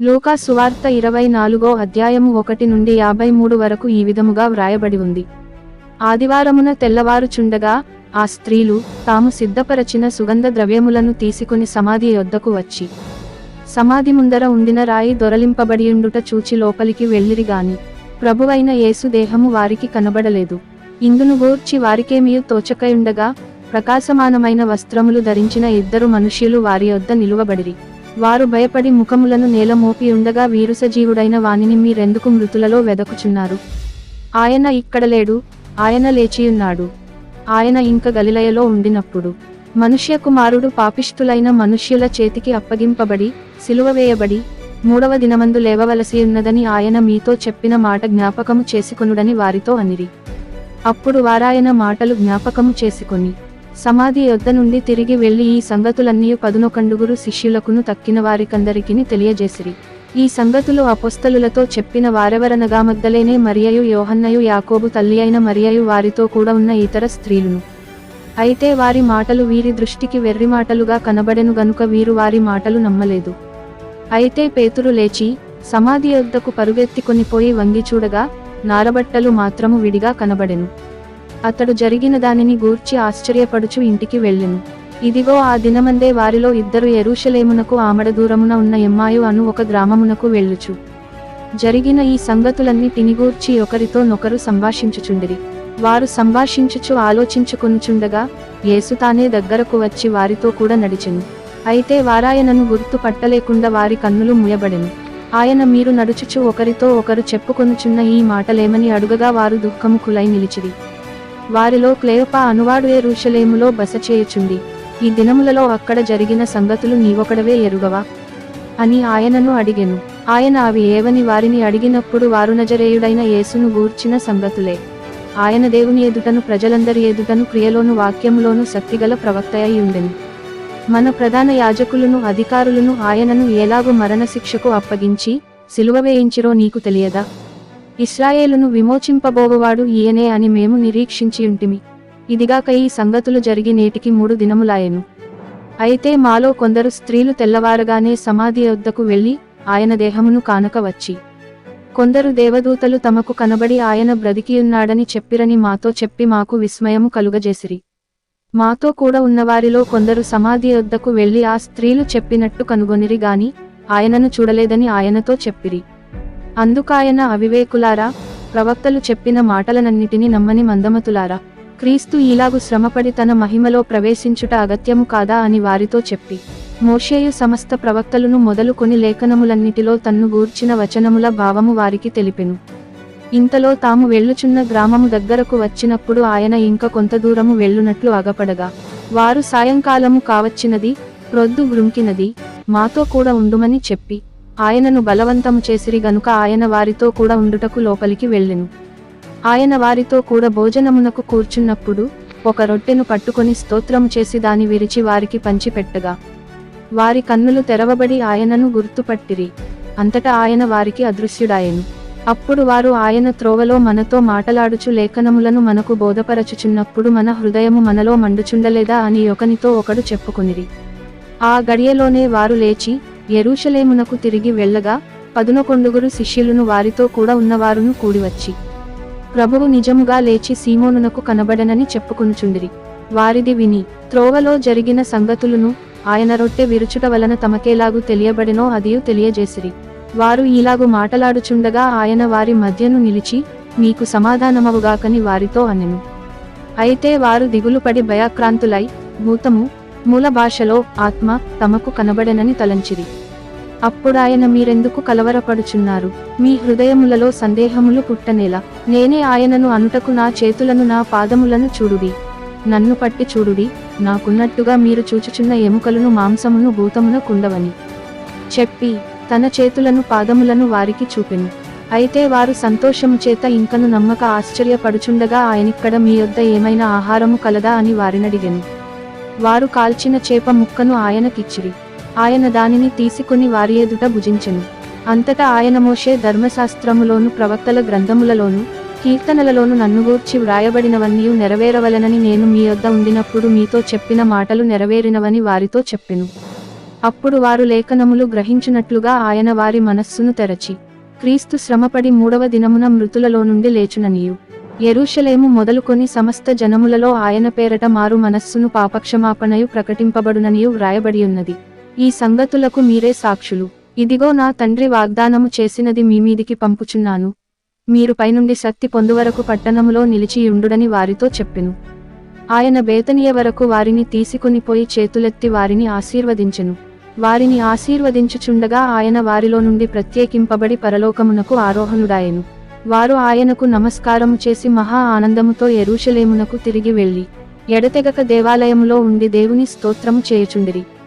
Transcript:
లూకా సువార్త ఇరవై నాలుగో అధ్యాయము ఒకటి నుండి యాభై మూడు వరకు ఈ విధముగా వ్రాయబడి ఉంది. ఆదివారమున తెల్లవారుచుండగా ఆ స్త్రీలు తాము సిద్ధపరచిన సుగంధ ద్రవ్యములను తీసుకుని సమాధి యొద్దకు వచ్చి సమాధి ముందర ఉండిన రాయి దొరలింపబడియుండుట చూచి లోపలికి వెళ్ళిరిగాని ప్రభువైన యేసు దేహము వారికి కనబడలేదు. ఇందును గూర్చి వారికేమీ తోచకయుండగా ప్రకాశమానమైన వస్త్రములు ధరించిన ఇద్దరు మనుష్యులు వారి యొద్ద నిలువబడిరి. వారు భయపడి ముఖములను నేల మోపి ఉండగా వీరుసజీవుడైన వానిని మీరెందుకు మృతులలో వెదకుచున్నారు? ఆయన ఇక్కడ లేడు ఆయన లేచియున్నాడు. ఆయన ఇంక గలిలయలో ఉండినప్పుడు మనుష్య కుమారుడు పాపిష్టులైన మనుష్యుల చేతికి అప్పగింపబడి సిలువ వేయబడి మూడవ దినమందు లేవవలసి ఉన్నదని ఆయన మీతో చెప్పిన మాట జ్ఞాపకము చేసుకొనుడని వారితో అనిరి. అప్పుడు వారాయన మాటలు జ్ఞాపకము చేసుకొని సమాధి యొద్ద నుండి తిరిగి వెళ్ళి ఈ సంగతులన్నీ పదునొకండుగురు శిష్యులకును తక్కిన వారికందరికిని తెలియజేసిరి. ఈ సంగతులు అపొస్తలులతో చెప్పిన వారెవరనగా మద్దలేనే మరియయు యోహన్నయు యాకోబు తల్లి అయిన మరియయు వారితో కూడా ఉన్న ఇతర స్త్రీలును. అయితే వారి మాటలు వీరి దృష్టికి వెర్రి మాటలుగా కనబడెను గనుక వీరు వారి మాటలు నమ్మలేదు. అయితే పేతురు లేచి సమాధి యొద్దకు పరుగెత్తి కొనిపోయి వంగి చూడగా నారబట్టలు మాత్రము విడిగా కనబడెను. అతడు జరిగిన దానిని గూర్చి ఆశ్చర్యపడుచు ఇంటికి వెళ్ళెను. ఇదిగో ఆ దినమందే వారిలో ఇద్దరు ఎరుషలేమునకు ఆమడ దూరమున ఉన్న ఎమ్మాయు అను ఒక గ్రామమునకు వెళ్ళుచు. జరిగిన ఈ సంగతులన్నీ తినిగూర్చి ఒకరితో నొకరు సంభాషించుచుండిరి. వారు సంభాషించుచు ఆలోచించుకొనుచుండగా యేసు తానే దగ్గరకు వచ్చి వారితో కూడా నడిచెను. అయితే వారాయనను గుర్తు పట్టలేకుండా వారి కన్నులు ముయబడెను. ఆయన మీరు నడుచుచు ఒకరితో ఒకరు చెప్పుకొనుచున్న ఈ మాటలేమని అడుగగా వారు దుఃఖము కులై నిలిచిరి. వారిలో క్లేయోపా అనువాడు ఏ రూషలేములో బస చేయుచుండి. ఈ దినములలో అక్కడ జరిగిన సంగతులు నీవొకడవే ఎరుగవా? అని ఆయనను అడిగెను. ఆయన అవి ఏవని వారిని అడిగినప్పుడు వారు నజరేయుడైన యేసును గూర్చిన సంగతులే. ఆయన దేవుని ఎదుటను ప్రజలందరి ఎదుటను క్రియలోను వాక్యములోను శక్తిగల ప్రవక్త అయి మన ప్రధాన యాజకులను అధికారులను ఆయనను ఎలాగు మరణశిక్షకు అప్పగించి సిలువ వేయించిరో నీకు తెలియదా? ఇస్రాయేలును విమోచింపబోగువాడు ఈయనే అని మేము నిరీక్షించి ఉంటిమి. ఇదిగాక ఈ సంగతులు జరిగి నేటికి మూడు దినములాయెను. అయితే మాలో కొందరు స్త్రీలు తెల్లవారగానే సమాధి వద్దకు వెళ్ళి ఆయన దేహమును కానక వచ్చి కొందరు దేవదూతలు తమకు కనబడి ఆయన బ్రతికియున్నాడని చెప్పిరని మాతో చెప్పి మాకు విస్మయము కలుగజేసిరి. మాతో కూడా ఉన్నవారిలో కొందరు సమాధి వద్దకు వెళ్ళి ఆ స్త్రీలు చెప్పినట్టు కనుగొనిరి గాని ఆయనను చూడలేదని ఆయనతో చెప్పిరి. అందుకాయన అవివేకులారా ప్రవక్తలు చెప్పిన మాటలనన్నిటినీ నమ్మని మందమతులారా క్రీస్తు ఇలాగు శ్రమపడి తన మహిమలో ప్రవేశించుట అగత్యము కాదా అని వారితో చెప్పి మోషేయు సమస్త ప్రవక్తలను మొదలుకొని లేఖనములన్నిటిలో తన్ను గూర్చిన వచనముల భావము వారికి తెలిపెను. ఇంతలో తాము వెళ్ళుచున్న గ్రామము దగ్గరకు వచ్చినప్పుడు ఆయన ఇంక కొంత దూరము వెళ్ళునట్లు అగపడగా వారు సాయంకాలము కావచ్చినది ప్రొద్దు గృంకినది మాతో కూడా ఉండుమని చెప్పి ఆయనను బలవంతము చేసిరి గనుక ఆయన వారితో కూడా ఉండుటకు లోపలికి వెళ్ళెను. ఆయన వారితో కూడా భోజనమునకు కూర్చున్నప్పుడు ఒక రొట్టెను పట్టుకొని స్తోత్రము చేసి దాని విరిచి వారికి పంచిపెట్టగా. వారి కన్నులు తెరవబడి ఆయనను గుర్తుపట్టిరి. అంతటా ఆయన వారికి అదృశ్యుడాయెను. అప్పుడు వారు ఆయన త్రోవలో మనతో మాటలాడుచు లేఖనములను మనకు బోధపరచుచున్నప్పుడు మన హృదయము మనలో మండుచుండలేదా అని ఒకనితో ఒకడు చెప్పుకునిరి. ఆ గడియలోనే వారు లేచి ఎరూషలేమునకు తిరిగి వెళ్ళగా పదునకొండుగురు శిష్యులను వారితో కూడా ఉన్నవారును కూడివచ్చి ప్రభువు నిజముగా లేచి సీమోనునకు కనబడనని చెప్పుకునుచుండిరి. వారిది విని త్రోవలో జరిగిన సంగతులను ఆయన రొట్టె విరుచుట వలన తమకేలాగు తెలియబడినో అదియు తెలియజేసిరి. వారు ఈలాగు మాటలాడుచుండగా ఆయన వారి మధ్యను నిలిచి మీకు సమాధానమవుగాకని వారితో అనెను. అయితే వారు దిగులుపడి భయాక్రాంతులై భూతము మూల భాషలో ఆత్మ తమకు కనబడనని తలంచిరి. అప్పుడాయన మీరెందుకు కలవరపడుచున్నారు? మీ హృదయములలో సందేహములు పుట్టనేలా నేనే ఆయనను అనుటకు నా చేతులను నా పాదములను చూడుడి. నన్ను పట్టి చూడుడి నాకున్నట్టుగా మీరు చూచుచున్న ఎముకలను మాంసమును భూతమున కుండవని. చెప్పి తన చేతులను పాదములను వారికి చూపెను. అయితే వారు సంతోషము చేత ఇంకను నమ్మక ఆశ్చర్యపడుచుండగా ఆయనిక్కడ మీ యొద్ద ఏమైనా ఆహారము కలదా అని వారినడిగెను. వారు కాల్చిన చేప ముక్కను ఆయనకిచ్చిరి. ఆయన దానిని తీసుకుని వారి ఎదుట భుజించెను. అంతటా ఆయన మోషే ధర్మశాస్త్రములోను ప్రవక్తల గ్రంథములలోను కీర్తనలలోను నన్ను గూర్చి వ్రాయబడినవన్నీ నెరవేరవలెనని నేను మీ యొద్ద ఉండినప్పుడు మీతో చెప్పిన మాటలు నెరవేరినవని వారితో చెప్పెను. అప్పుడు వారు లేఖనములు గ్రహించినట్లుగా ఆయన వారి మనస్సును తెరచి క్రీస్తు శ్రమపడి మూడవ దినమున మృతులలో నుండి లేచుననియు. ఎరుషలేము మొదలుకొని సమస్త జనములలో ఆయన పేరట మారు మనస్సును పాపక్షమాపణయు ప్రకటింపబడుననియు వ్రాయబడియున్నది. ఈ సంగతులకు మీరే సాక్షులు. ఇదిగో నా తండ్రి వాగ్దానము చేసినది మీ మీదికి పంపుచున్నాను. మీరు పైనుండి శక్తి పొందువరకు పట్టణములో నిలిచియుండుడని వారితో చెప్పెను. ఆయన బేతనియ వరకు వారిని తీసుకునిపోయి చేతులెత్తి వారిని ఆశీర్వదించెను. వారిని ఆశీర్వదించుచుండగా ఆయన వారిలో నుండి ప్రత్యేకింపబడి పరలోకమునకు ఆరోహణుడాయెను. వారు ఆయనకు నమస్కారము చేసి మహా ఆనందముతో ఎరుషలేమునకు తిరిగి వెళ్ళి ఎడతెగక దేవాలయములో ఉండి దేవుని స్తోత్రము చేయుచుండిరి.